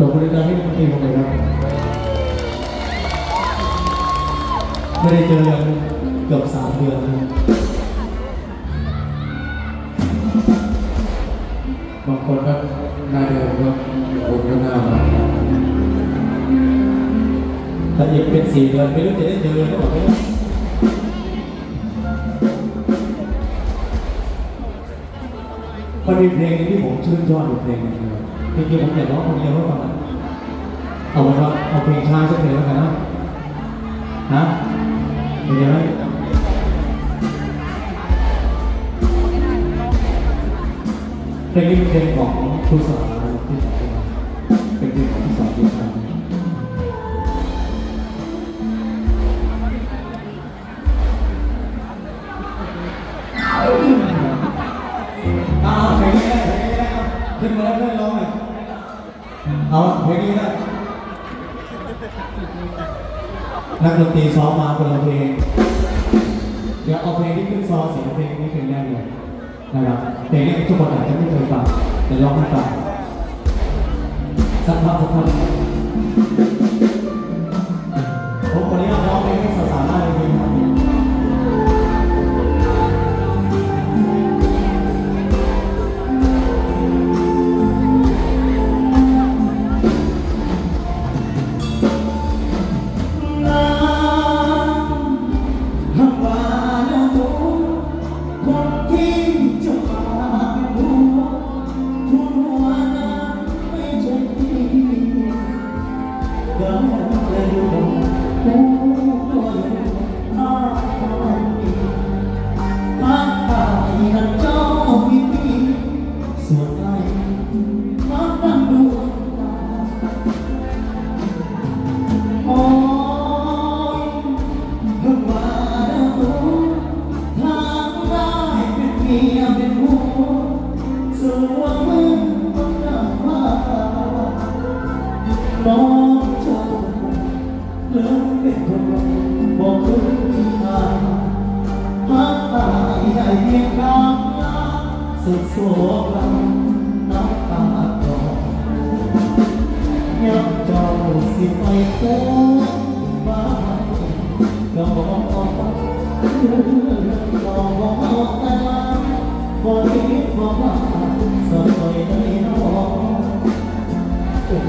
ลงบริการให้คุณตีผมเลยครับไม่ได้เจอกันเกือบสามเดือนบางคนก็หน้าเดิมก็ผมก็หน้ามาแต่อีกเป็นสี่เดือนไม่รู้จะได้เจอหรือเปล่า มันมีเพลงที่ผมชื่นชอบอยู่เพลงหนึงเลยจริงๆผมอยากร้องคนเดียวให้ฟังอะเอาไว้ว่าเอาเพลงช้าสักเพลงแล้วกันนะนะเป็นยังไงเพลงนี้เป็นเพลงของครูสอน เอาเพลงนี้นะนักดนตรีซ้อมมาคนละเพลง เดี๋ยวเอาเพลงที่ขึ้นซ้อมเสียงเพลงนี้เพลงแรกเลยนะครับเพลงนี้ทุกคนอาจจะไม่เคยฟังแต่ลองให้ฟังสักพักสักพัก หูตั สุดโศกเราน้ำตาคลอยับเจ้าสิไปตัวบ้านก็บอกก็บอกแต่ว่าบ่คิดว่าว่าสบายได้น้องโอ้โห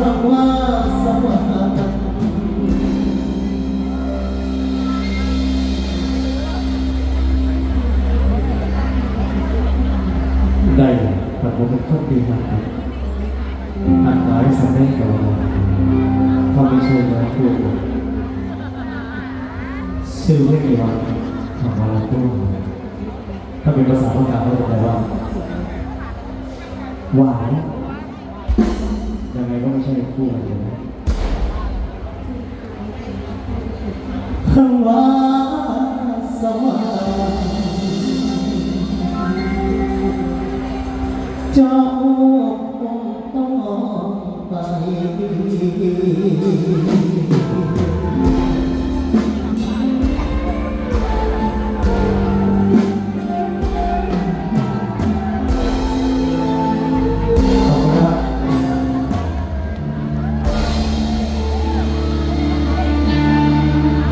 คองรักยิ่าวสุขกันอยู่คือกันอยู่ทำเดินลามาตั้งเอากคู่ควรกันคำว่าสวัสดิ์ได้แต่ผมเป็นคนดีมากครับอ่านหลายสำเร็จก่อนเขาไม่ช่วยนะพูดชื่อไม่มีวันทำอะไรพูดถ้าเป็นภาษาพม่าเขาจะแปลว่าหวาน ก็ไม่ใช่คู่กันเลยว่าสวรรค์จอม